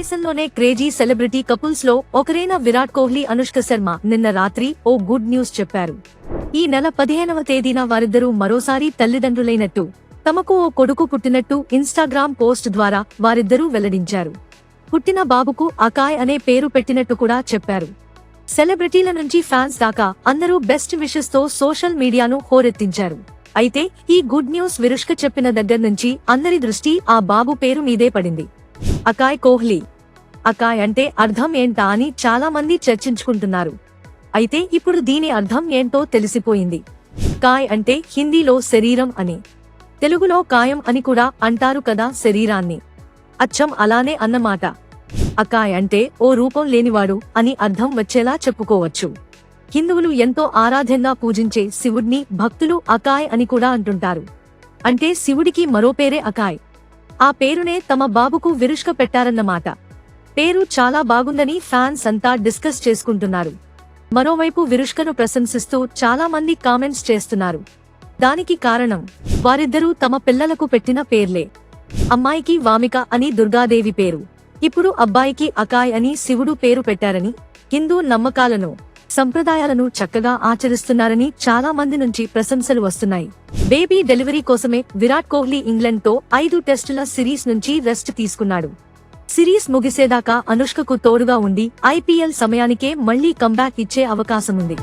దేశంలోనే crazy celebrity కపుల్స్లో ఒకరైన విరాట్ కోహ్లీ అనుష్క శర్మ నిన్న రాత్రి ఓ గుడ్ న్యూస్ చెప్పారు. ఈ నెల పదిహేనవ తేదీన వారిద్దరూ మరోసారి తల్లిదండ్రులైనట్టు తమకు ఓ కొడుకు పుట్టినట్టు ఇన్స్టాగ్రామ్ పోస్ట్ ద్వారా వారిద్దరూ వెల్లడించారు. పుట్టిన బాబుకు అకాయ్ అనే పేరు పెట్టినట్టు కూడా చెప్పారు. సెలబ్రిటీల నుంచి ఫ్యాన్స్ దాకా అందరూ బెస్ట్ విషెస్తో సోషల్ మీడియాను హోరెత్తించారు. అయితే ఈ గుడ్ న్యూస్ విరుష్క చెప్పిన దగ్గర నుంచి అందరి దృష్టి ఆ బాబు పేరు మీదే పడింది. అకాయ్ కోహ్లీ. అకాయ్ అంటే అర్థం ఏంటా అని చాలా మంది చర్చించుకుంటున్నారు. అయితే ఇప్పుడు దీని అర్థం ఏంటో తెలిసిపోయింది. కాయ్ అంటే హిందీలో శరీరం అని. తెలుగులో కాయం అని కూడా అంటారు కదా శరీరాన్ని. అచ్చం అలానే అన్నమాట. అకాయ్ అంటే ఓ రూపం లేనివాడు అని అర్థం వచ్చేలా చెప్పుకోవచ్చు. హిందువులు ఎంతో ఆరాధ్యంగా పూజించే శివుడిని భక్తులు అకాయ్ అని కూడా అంటుంటారు. అంటే శివుడికి మరో పేరే అకాయ్. ఆ పేరునే తమ బాబుకు విరుష్క పెట్టారన్నమాట. పేరు చాలా బాగుందని ఫ్యాన్స్ అంతా డిస్కస్ చేసుకుంటున్నారు. మరోవైపు విరుష్కను ప్రశంసిస్తూ చాలా మంది కామెంట్స్ చేస్తున్నారు. దానికి కారణం వారిద్దరూ తమ పిల్లలకు పెట్టిన పేర్లే. అమ్మాయికి వామిక అని దుర్గాదేవి పేరు. ఇప్పుడు అబ్బాయికి అకాయ్ అని శివుడు పేరు పెట్టారని హిందూ నమ్మకాలను సంప్రదాయాలను చక్కగా ఆచరిస్తున్నారని చాలా మంది నుంచి ప్రశంసలు వస్తున్నాయి బేబీ డెలివరీ కోసమే విరాట్ కోహ్లీ ఇంగ్లండ్తో ఐదు టెస్టుల సిరీస్ నుంచి రెస్ట్ తీసుకున్నాడు సిరీస్ ముగిసేదాకా అనుష్కకు తోడుగా ఉండి ఐపీఎల్ సమయానికే మళ్ళీ కంబ్యాక్ ఇచ్చే అవకాశముంది